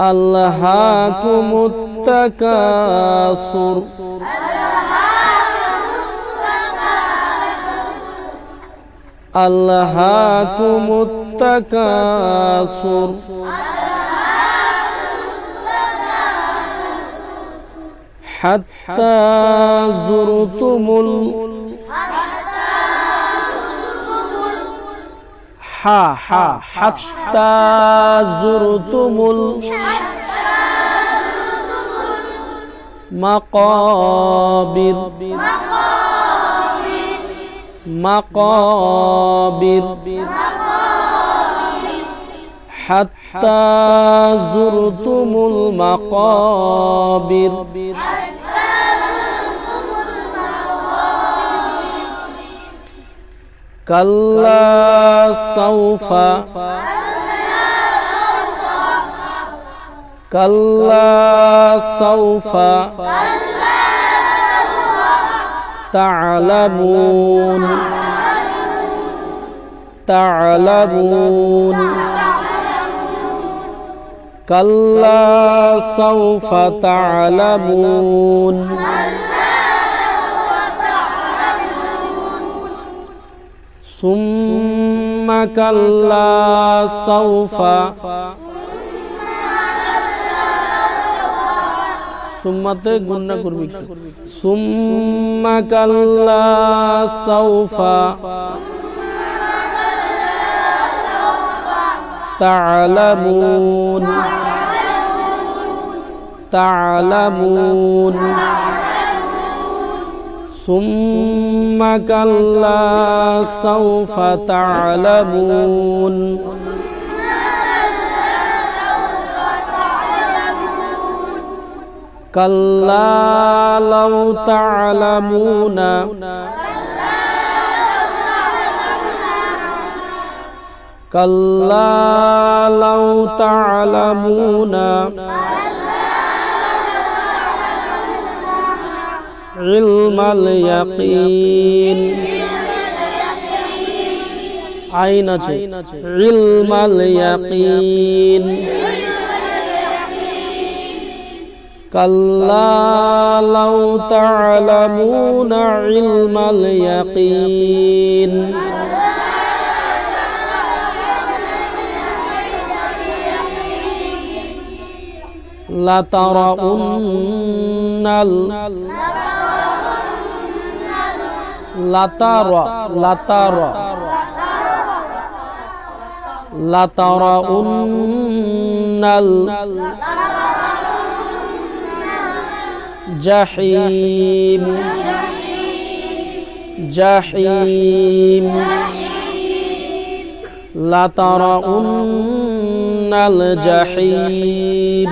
ألهاكم التكاثر ألهاكم التكاثر حتى زرتم ال হা হা হাত্তা জুরতুমুল মাকাবির মাকাবির হাত্তা জুরতুমুল মাকাবির كلا سوف. كلا سوف. تعلمون. تعلمون. كلا سوف تعلمون. ثم كلا سوف সুম্মাতে গুন্না করবি সুম্মা কাল্লা সাউফা تعلمون تعلمون ثم كلا سوف تعلمون كلا لو تعلمون كلا لو تعلمون علم اليقين আইন আছে ইলমাল ইয়াকিন كلا لو تعلمون علم اليقين لترؤن ال لترى لترى لترؤن الجحيم جحيم لترؤن الجحيم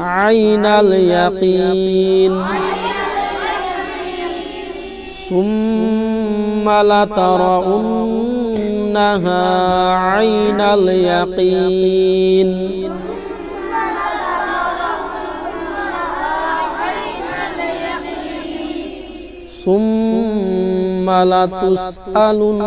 عين اليقين ثم لترؤنها عين اليقين ثم لتسألن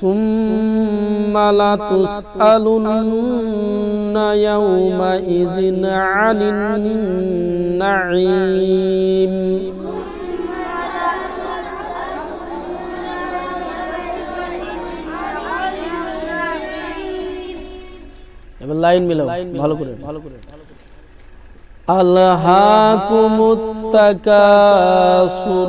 ثم لتسألن يومئذ عن النعيم এবার লাইন মিলাও ভালো করে ভালো করে আল্লাহাকুমুত তাকাসুর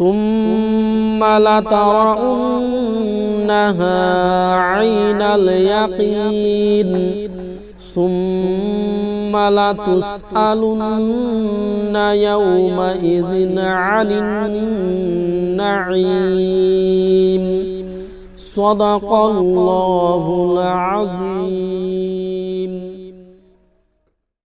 ثم لترؤنها عين اليقين. ثم لتسألن يومئذ عن النعيم. صدق الله العظيم.